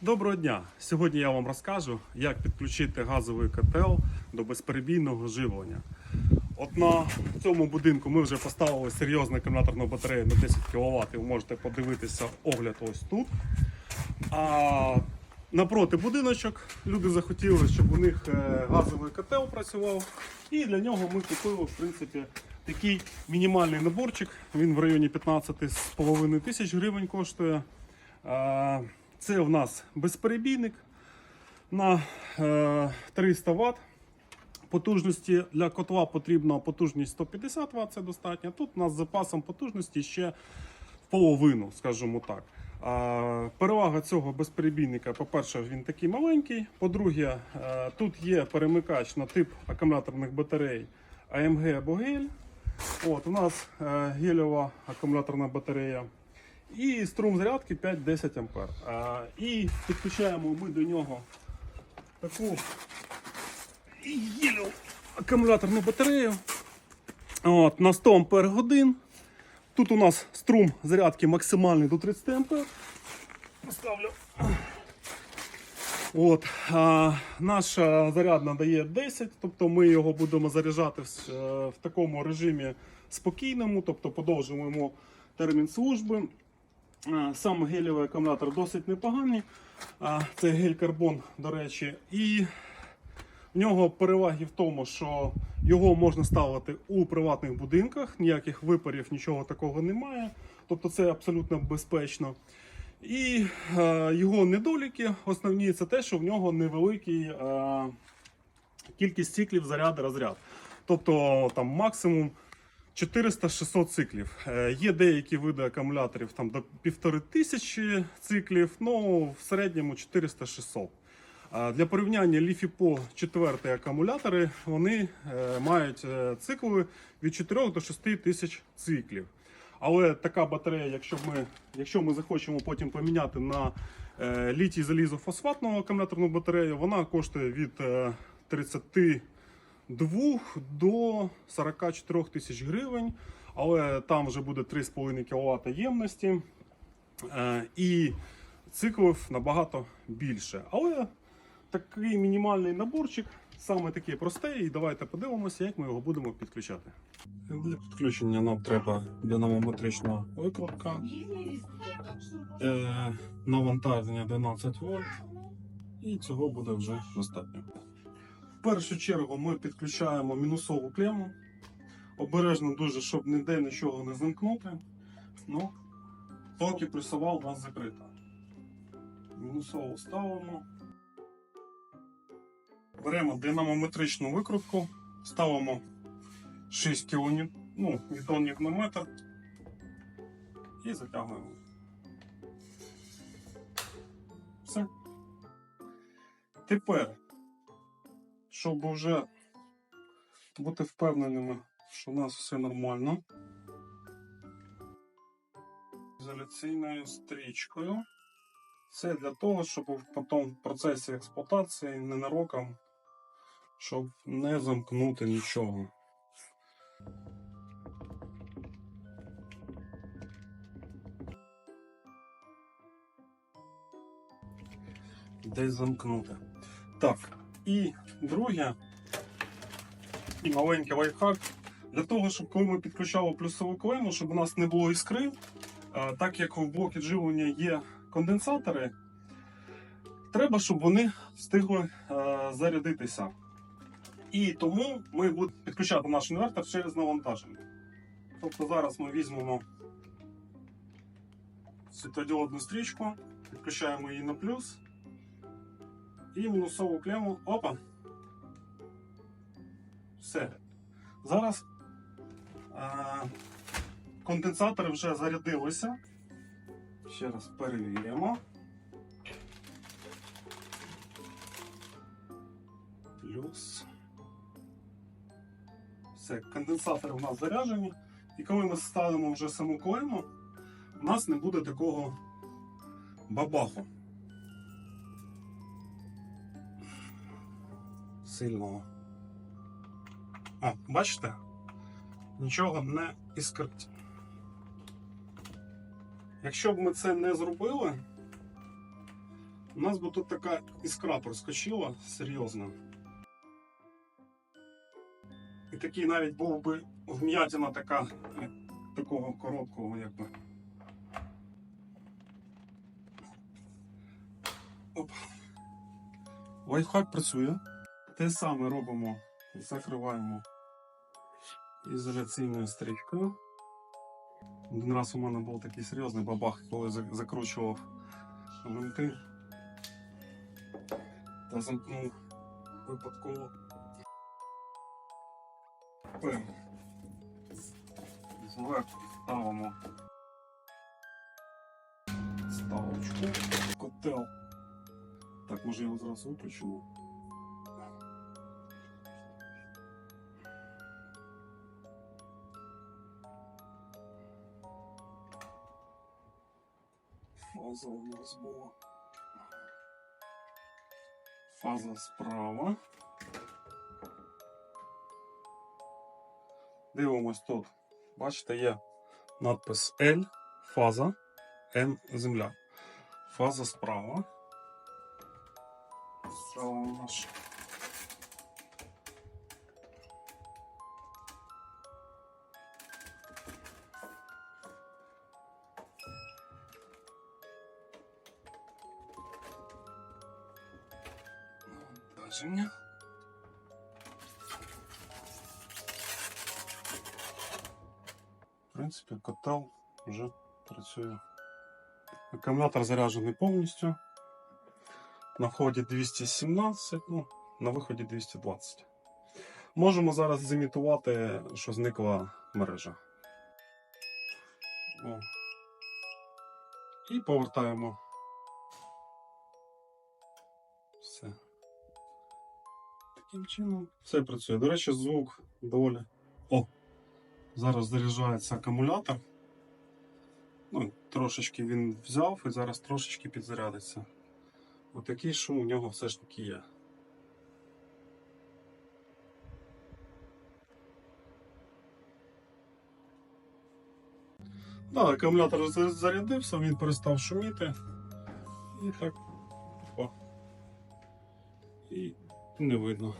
Доброго дня! Сьогодні я вам розкажу, як підключити газовий котел до безперебійного живлення. От на цьому будинку ми вже поставили серйозну акумуляторну батарею на 10 кВт. Ви можете подивитися огляд ось тут. А напроти будиночок люди захотіли, щоб у них е, газовий котел працював. І для нього ми купили в принципі, такий мінімальний наборчик. Він в районі 15,5 тисяч гривень коштує. Це в нас безперебійник на е, 300 Вт. Потужності для котла потрібна потужність 150 Вт, це достатньо. Тут у нас з запасом потужності ще в половину, скажімо так. Перевага цього безперебійника, по-перше, він такий маленький. По-друге, е, тут є перемикач на тип акумуляторних батарей AMG або гель. От, у нас е, гельова акумуляторна батарея. І струм зарядки 5-10 ампер. А, і підключаємо ми до нього таку гельову акумуляторну батарею. От, на 100 ампер годин. Тут у нас струм зарядки максимальний до 30 ампер. Поставлю. От, а, наша зарядна дає 10, тобто ми його будемо заряджати в, е, в такому режимі спокійному, тобто подовжуємо термін служби. А, Сам гелєвий акумулятор досить непоганий. Це гель-карбон, до речі. І в нього переваги в тому, що його можна ставити у приватних будинках, ніяких випарів, нічого такого немає. Тобто це абсолютно безпечно. І е, його недоліки основні це те, що в нього невеликий е, кількість циклів заряд розряд. Тобто там максимум 400-600 циклів. Е, є деякі види акумуляторів там до 1500 циклів, ну в середньому 400-600. Для порівняння ліфіпо 4 акумулятори вони е, мають е, цикли від 4 до 6 тисяч циклів. Але така батарея, якщо ми якщо ми захочемо потім поміняти на літій залізофосфатну акумуляторну батарею, вона коштує від 30 Двох до 44 тисяч гривень, але там вже буде 3,5 кВт ємності. Е, і циклів набагато більше. Але такий мінімальний наборчик, саме такий простий, і давайте подивимося, як ми його будемо підключати. Для підключення нам треба динамометрична викладка, е, навантаження 12 вольт, і цього буде вже достатньо. Першу чергу ми підключаємо мінусову клему. Обережно дуже, щоб ніде нічого не замкнути. Ну, поки плюсова у нас закрита. Мінусову ставимо. Беремо динамометричну викрутку, ставимо 6 кілоні, ну, ньютонів на метр і затягуємо. Все. Тепер, щоб вже бути впевненими, що у нас все нормально. Ізоляційною стрічкою. Це для того, щоб потім в процесі експлуатації ненароком, щоб не замкнути нічого. Десь замкнути. Так, і друге, і маленький лайфхак. Для того, щоб коли ми підключали плюсову клему, щоб у нас не було іскри, так як в блокі живлення є конденсатори, треба, щоб вони встигли е, зарядитися. І тому ми будемо підключати наш інвертор через навантаження. Тобто зараз ми візьмемо світодіодну стрічку, підключаємо її на плюс і мінусову клему. Опа! Все. Зараз е, конденсатори вже зарядилися. Ще раз перевіримо. Плюс. Все, конденсатори у нас заряджені. І коли ми ставимо вже саму клему, у нас не буде такого бабаху. Сильного. О, бачите? Нічого не іскрить. Якщо б ми це не зробили, У нас би тут така іскра проскочила серйозно. І такий навіть був би вм'ятина така такого короткого, якби. Оп. Лайфхак працює. Те саме робимо, закриваємо ізоляційною стрічкою. Один раз у мене був такий серйозний бабах, коли за- закручував гвинти та замкнув випадково. Зверху ставимо ставочку, котел. Так, може я його зразу виключимо. Фаза у нас була. Фаза справа. Дивимось тут. Бачите, є надпис L, фаза, М земля. Фаза справа. Справа у нас. Навантаження. В принципі, котел вже працює. Акумулятор заряджений повністю. На вході 217, ну, на виході 220. Можемо зараз зімітувати, що зникла мережа. О. І повертаємо. Таким чином все працює. До речі, звук доволі. О! Зараз заряджається акумулятор. Ну, трошечки він взяв і зараз трошечки підзарядиться. Отакий шум у нього все ж таки є. Да, акумулятор зарядився, він перестав шуміти. І так. О. І не видно.